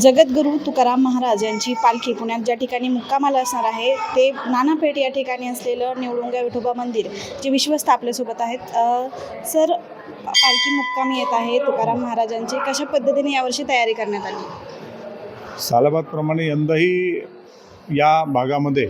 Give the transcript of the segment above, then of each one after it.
जगद्गुरू तुकाराम महाराज यांची पालखी पुण्यात ज्या ठिकाणी मुक्कामाला असणार आहे ते नानापेठ या ठिकाणी असलेलं निवडुंगा विठोबा मंदिर जे विश्वस्त आपल्यासोबत आहेत. सर पालखी मुक्कामी येत आहे. तुकाराम महाराजांची कशा पद्धतीने यावर्षी तयारी करण्यात आली? सालाबादप्रमाणे यंदाही या भागामध्ये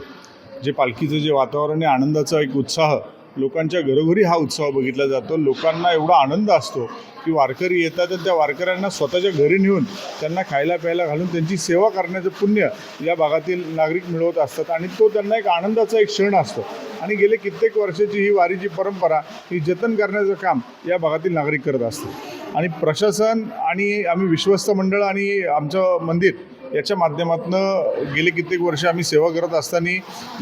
जे पालखीचं जे वातावरण आहे आनंदाचा एक उत्साह लोकांच्या घरोघरी हा उत्सव बघितला जातो. लोकांना एवढा आनंद असतो की वारकरी येतात आणि त्या वारकऱ्यांना स्वतःच्या घरी नेऊन त्यांना खायला प्यायला घालून त्यांची सेवा करण्याचं पुण्य या भागातील नागरिक मिळवत असतात. आणि तो त्यांना एक आनंदाचा एक क्षण असतो. आणि गेले कित्येक वर्षाची ही वारीची परंपरा ही जतन करण्याचं काम या भागातील नागरिक करत असतात. आणि प्रशासन आणि आम्ही विश्वस्त मंडळ आणि आमचं मंदिर याच्या माध्यमातून गेले कित्येक वर्ष आम्ही सेवा करत असताना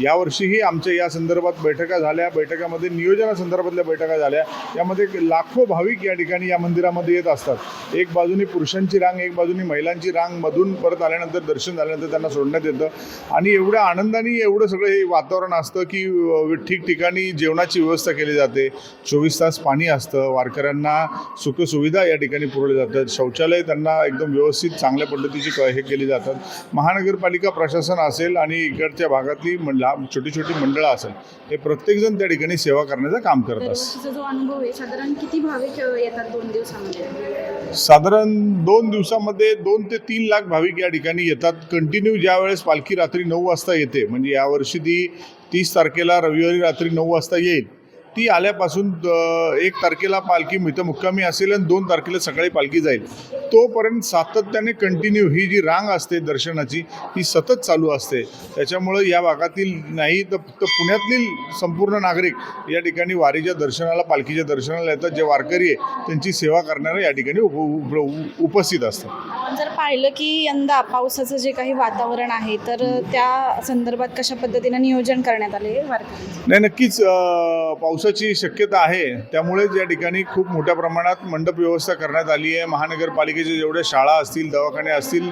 यावर्षीही आमच्या या संदर्भात बैठका झाल्या. बैठकामध्ये नियोजनासंदर्भातल्या बैठका झाल्या. यामध्ये लाखो भाविक या ठिकाणी या मंदिरामध्ये येत असतात. एक बाजूनी पुरुषांची रांग एक बाजूनी महिलांची रांग मधून परत आल्यानंतर दर्शन झाल्यानंतर त्यांना सोडण्यात येतं. आणि एवढ्या आनंदाने एवढं सगळं हे वातावरण असतं की ठिकठिकाणी जेवणाची व्यवस्था केली जाते. चोवीस तास पाणी असतं. वारकऱ्यांना सुखसुविधा या ठिकाणी पुरवल्या जातात. शौचालय त्यांना एकदम व्यवस्थित चांगल्या पद्धतीची क- हे केली जाते. जातात. महानगरपालिका प्रशासन असेल आणि इकडच्या भागातली मंडळा छोटी छोटी मंडळं असेल हे प्रत्येकजण त्या ठिकाणी सेवा करण्याचं काम करत असतं जो अनुभव आहे साधारण किती भाविक येतात दोन दिवसामध्ये? साधारण दोन दिवसामध्ये दोन ते तीन लाख भाविक या ठिकाणी येतात. कंटिन्यू ज्या वेळेस पालखी रात्री नऊ वाजता येते म्हणजे यावर्षी ती तीस तारखेला रविवारी रात्री नऊ वाजता येईल. ती आल्यापासून एक तारखेला पालखी इथं मुक्कामी असेल आणि दोन तारखेला सकाळी पालखी जाईल. तोपर्यंत सातत्याने कंटिन्यू ही जी रांग असते दर्शनाची ही सतत चालू असते. त्याच्यामुळं या भागातील नाही तर फक्त पुण्यातील संपूर्ण नागरिक या ठिकाणी वारीच्या दर्शनाला पालखीच्या दर्शनाला येतात. जे वारकरी आहे त्यांची सेवा करणारे या ठिकाणी उप- उपस्थित असतात. आपण जर पाहिलं की यंदा पावसाचं जे काही वातावरण आहे तर त्या संदर्भात कशा पद्धतीनं नियोजन करण्यात आले नाही नक्कीच पावसाची शक्यता आहे. त्यामुळेच या ठिकाणी खूप मोठ्या प्रमाणात मंडप व्यवस्था करण्यात आली आहे. महानगरपालिकेच्या जेवढ्या शाळा असतील दवाखाने असतील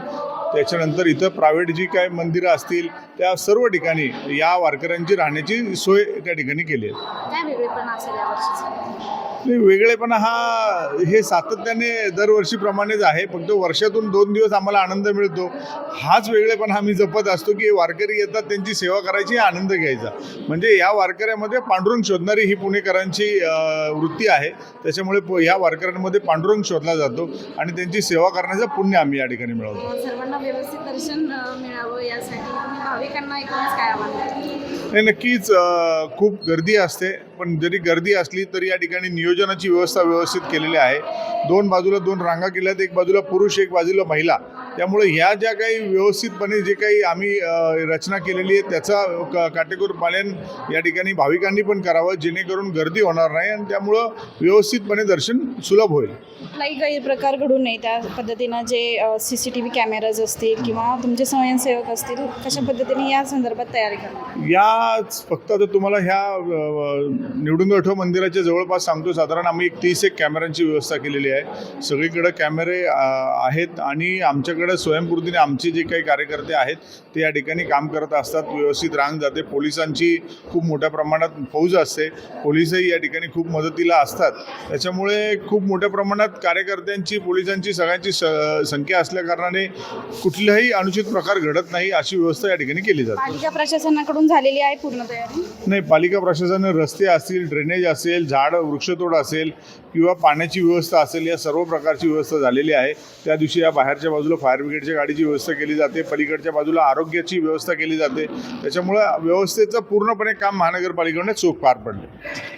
त्याच्यानंतर इथं प्रायव्हेट जी काय मंदिरं असतील त्या सर्व ठिकाणी या वारकऱ्यांची राहण्याची सोय त्या ठिकाणी केली आहे. काय वेगळेपण असेल यावर्षीचं नाही, वेगळेपणा हा हे सातत्याने दरवर्षीप्रमाणेच आहे फक्त वर्षातून दोन दिवस आम्हाला आनंद मिळतो. हाच वेगळेपणा आम्ही जपत असतो की वारकरी येतात त्यांची सेवा करायची आनंद घ्यायचा. म्हणजे या वारकऱ्यामध्ये पांडुरंग शोधणारी ही पुणेकरांची अ, वृत्ती आहे. त्याच्यामुळे प- या वारकऱ्यांमध्ये पांडुरंग शोधला जातो आणि त्यांची सेवा करण्याचं पुण्य आम्ही या ठिकाणी मिळवतो. सर्वांना व्यवस्थित दर्शन मिळावं यासाठी भाविकांना एकूणच काय आव्हान नाही नक्कीच खूप गर्दी असते. पण जरी गर्दी असली तरी या ठिकाणी नियोजनाची व्यवस्था व्यवस्थित केलेली आहे. दोन बाजूला दोन रांगा केल्यात. एक बाजूला पुरुष एक बाजूला महिला. त्यामुळे ह्या ज्या काही व्यवस्थितपणे जे काही आम्ही रचना केलेली आहे त्याचा क काटेकोर पालन या ठिकाणी भाविकांनी पण करावं जेणेकरून गर्दी होणार नाही आणि त्यामुळं व्यवस्थितपणे दर्शन सुलभ होईल. कुठलाही गैरप्रकार घडू नये त्या पद्धतीनं जे C C T V cameras असतील किंवा तुमचे स्वयंसेवक असतील कशा पद्धतीने या संदर्भात तयारी करणार? याच फक्त आता तुम्हाला ह्या आठव मंदिराच्या जवळपास सांगतो साधारण आम्ही एक तीस एक कॅमेऱ्यांची व्यवस्था केलेली आहे. सगळीकडे कॅमेरे आहेत आणि आमच्याकडे स्वयंपूर्तीने आमचे जे काही कार्यकर्ते आहेत ते या ठिकाणी काम करत असतात व्यवस्थित रांग जाते. पोलिसांची खूप मोठ्या प्रमाणात फौज असते. पोलिसही या ठिकाणी खूप मदतीला असतात. त्याच्यामुळे खूप मोठ्या प्रमाणात कार्यकर्त्यांची पोलिसांची सगळ्यांची स संख्या असल्या कारणाने कुठलाही अनुचित प्रकार घडत नाही अशी व्यवस्था या ठिकाणी केली जाते. प्रशासनाकडून झालेली आहे पूर्ण तयारी? नाही पालिका प्रशासनाने रस्ते असतील ड्रेनेज असेल झाड वृक्षतोड असेल किंवा पाण्याची व्यवस्था असेल या सर्व प्रकारची व्यवस्था झालेली आहे. त्या दिवशी या बाहेरच्या बाजूला फायर ब्रिगेडच्या गाडीची व्यवस्था केली जाते. पलीकडच्या बाजूला आरोग्याची व्यवस्था केली जाते. त्याच्यामुळं व्यवस्थेचं पूर्णपणे काम महानगरपालिकेने चोख पार पडले